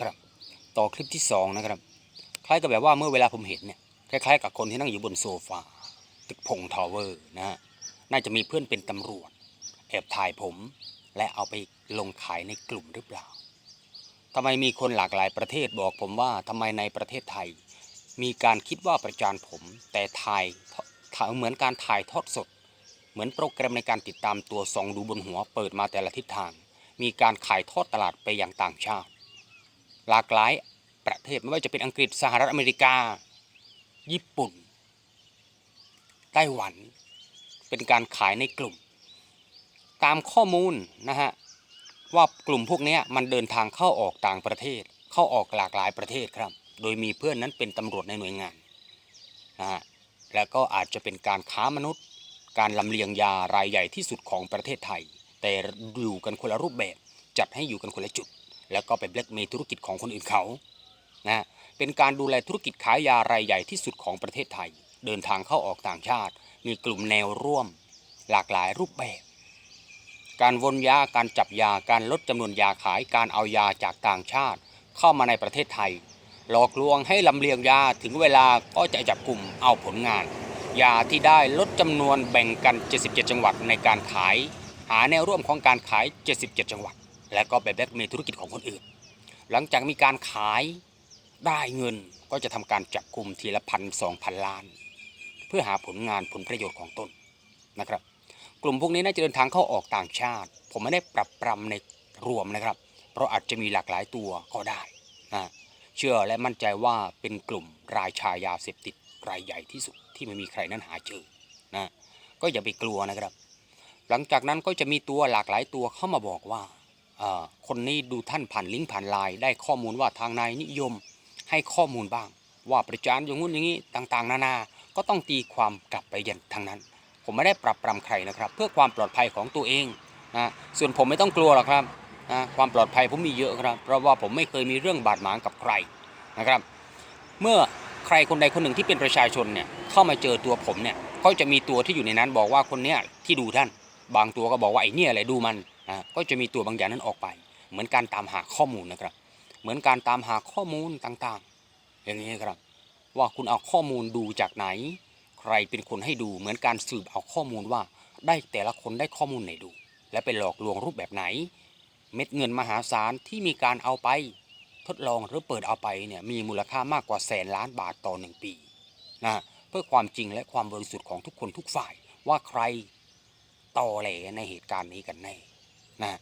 ครับ ต่อคลิปที่สองนะครับ คล้ายกับแบบว่าเมื่อเวลาผมเห็นเนี่ยคล้ายๆกับคนที่นั่งอยู่บนโซฟาตึกพงทาวเวอร์นะฮะน่าจะมีเพื่อนเป็นตำรวจ แอบถ่ายผม และเอาไปลงขายในกลุ่มหรือเปล่าทำไมมีคนหลากหลายประเทศบอกผมว่าทำไมในประเทศไทย มีการคิดว่าประจานผม แต่ถ่ายเหมือนการถ่ายทอดสด เหมือนโปรแกรมในการติดตามตัวส่องดูบนหัวเปิดมาแต่ละทิศทาง มีการขายทอดตลาดไปอยังต่างชาติ หลากหลายประเทศไม่ว่าจะเป็นอังกฤษสหรัฐอเมริกา ญี่ปุ่น ไต้หวัน เป็นการขายในกลุ่ม ตามข้อมูลนะฮะว่ากลุ่มพวกนี้มันเดินทางเข้าออกต่างประเทศ เข้าออกหลากหลายประเทศครับ โดยมีเพื่อนนั้นเป็นตำรวจในหน่วยงานนะฮะแล้วก็อาจจะเป็นการค้ามนุษย์ การลำเลียงยารายใหญ่ที่สุดของประเทศไทย แต่อยู่กันคนละรูปแบบจัดให้อยู่กันคนละจุด แล้วก็ไปแบล็กเมย์ธุรกิจของคนอื่นเขานะเป็นการดูแลธุรกิจขายยารายใหญ่ที่สุดของประเทศไทย เดินทางเข้าออกต่างชาติ มีกลุ่มแนวร่วม หลากหลายรูปแบบ การวนยาการจับยาการลดจำนวนยาขายการเอายาจากต่างชาติ เข้ามาในประเทศไทย หลอกลวงให้ลำเลียงยาถึงเวลาก็จะจับกลุ่มเอาผลงาน ยาที่ได้ลดจำนวนแบ่งกัน 77 จังหวัดในการขาย หาแนวร่วมของการขาย 77 จังหวัด และก็ไปแบล็กเมย์ธุรกิจของคนอื่น หลังจากมีการขายได้เงินก็จะทำการจับกลุ่มทีละพันสองพันล้าน เพื่อหาผลงานผลประโยชน์ของตนนะครับ กลุ่มพวกนี้น่าจะเดินทางเข้าออกต่างชาติ ผมไม่ได้ปรับปรำในรวมนะครับ เพราะอาจจะมีหลากหลายตัวก็ได้นะเชื่อและมั่นใจว่าเป็นกลุ่มรายชายาเสพติดรายใหญ่ที่สุดที่ไม่มีใครนั้นหาเจอนะก็อย่าไปกลัวนะครับ หลังจากนั้นก็จะมีตัวหลากหลายตัวเข้ามาบอกว่า คนนี้ดูท่านผ่านลิงก์ผ่านไลน์ได้ข้อมูลว่าทางนายนิยมให้ข้อมูลบ้าง ว่าประจานอย่างงู้นอย่างนี้ต่างๆ นานา ก็ต้องตีความกลับไปยันทางนั้น ผมไม่ได้ปรับปรำใครนะครับ เพื่อความปลอดภัยของตัวเองนะส่วนผมไม่ต้องกลัวหรอกครับนะความปลอดภัยผมมีเยอะครับ เพราะว่าผมไม่เคยมีเรื่องบาดหมางกับใครนะครับ เมื่อใครคนใดคนหนึ่งที่เป็นประชาชนเนี่ยเข้ามาเจอตัวผมเนี่ยเขาจะมีตัวที่อยู่ในนั้นบอกว่าคนเนี้ยที่ดูท่าน บางตัวก็บอกว่าไอ้เนี่ยอะไรดูมัน นะก็จะมีตัวบางอย่างนั้นออกไป เหมือนการตามหาข้อมูลนะครับ เหมือนการตามหาข้อมูลต่างๆ อย่างนี้ครับ ว่าคุณเอาข้อมูลดูจากไหน ใครเป็นคนให้ดูเหมือนการสืบเอาข้อมูลว่า ได้แต่ละคนได้ข้อมูลไหนดู และไปหลอกลวงรูปแบบไหน เม็ดเงินมหาศาลที่มีการเอาไป ทดลองหรือเปิดเอาไปเนี่ยมีมูลค่ามากกว่าแสนล้านบาทต่อหนึ่งปีนะเพื่อความจริงและความบริสุทธิ์ของทุกคนทุกฝ่ายว่าใครต่อแหลในเหตุการณ์นี้กันแน่ นะ